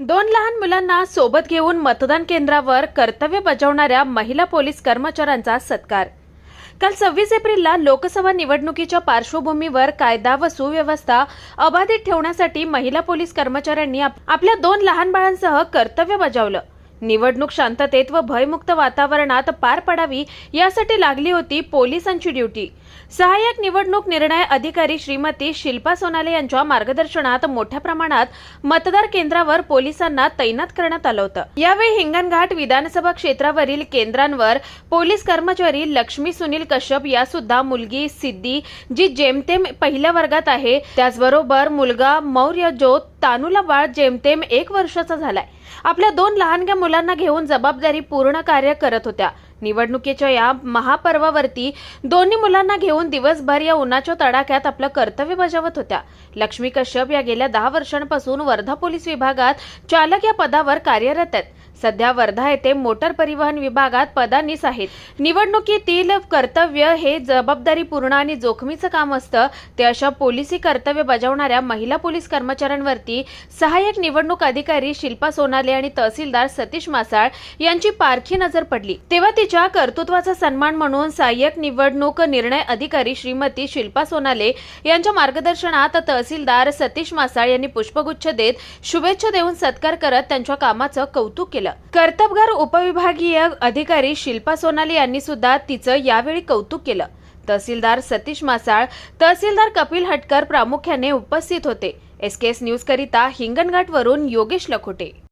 दोन लहान मुलांना सोबत घेऊन मतदान केंद्रावर कर्तव्य बजावणाऱ्या महिला पोलीस कर्मचाऱ्यांचा सत्कार. काल सव्वीस एप्रिलला लोकसभा निवडणुकीच्या पार्श्वभूमीवर कायदा व सुव्यवस्था अबाधित ठेवण्यासाठी महिला पोलीस कर्मचाऱ्यांनी आप- आपल्या दोन लहान बाळांसह कर्तव्य बजावलं. निवडणूक शांततेत व भयमुक्त वातावरणात पार पडावी यासाठी लागली होती पोलिसांची ड्युटी. सहाय्यक निवडणूक निर्णय अधिकारी श्रीमती शिल्पा सोनाले यांच्या मार्गदर्शनात मोठ्या प्रमाणात मतदार केंद्रावर पोलिसांना तैनात करण्यात आलं होतं. यावेळी हिंगणघाट विधानसभा क्षेत्रावरील केंद्रांवर पोलीस कर्मचारी लक्ष्मी सुनील कश्यप या सुद्धा मुलगी सिद्धी जी जेमतेम पहिल्या वर्गात आहे त्याचबरोबर मुलगा मौर्य जो तानूला बाळ जेमतेम एक वर्षाचा झालाय. आपल्या दोन लहानग्या मुलांना घेऊन जबाबदारी पूर्ण कार्य करत होत्या. निवडणुकीच्या या महापर्वावरती दोन्ही मुलांना घेऊन दिवसभर या उन्हाच्या तडाख्यात आपलं कर्तव्य बजावत होत्या. लक्ष्मी कश्यप या गेल्या दहा वर्षांपासून वर्धा पोलीस विभागात चालक या पदावर कार्यरत आहेत. सध्या वर्धा येथे मोटर परिवहन विभागात पदानीस आहेत. निवडणुकीतील कर्तव्य हे जबाबदारीपूर्ण आणि जोखमीचं काम असतं. ते अशा पोलिसी कर्तव्य बजावणाऱ्या महिला पोलीस कर्मचाऱ्यांवरती सहाय्यक निवडणूक अधिकारी शिल्पा सोनाले आणि तहसीलदार सतीश मासाळ यांची पारखी नजर पडली. तेव्हा तिच्या कर्तृत्वाचा सन्मान म्हणून सहाय्यक निवडणूक निर्णय अधिकारी श्रीमती शिल्पा सोनाले यांच्या मार्गदर्शनात तहसीलदार सतीश मासाळ यांनी पुष्पगुच्छ देत शुभेच्छा देऊन सत्कार करत त्यांच्या कामाचं कौतुक केलं. कर्तबगार उपविभागीय अधिकारी शिल्पा सोनाली यांनी सुद्धा तिचं यावेळी कौतुक केलं. तहसीलदार सतीश मासाळ तहसीलदार कपिल हटकर प्रामुख्याने उपस्थित होते. एस केस न्यूज करिता हिंगणघाटवरून योगेश लखोटे.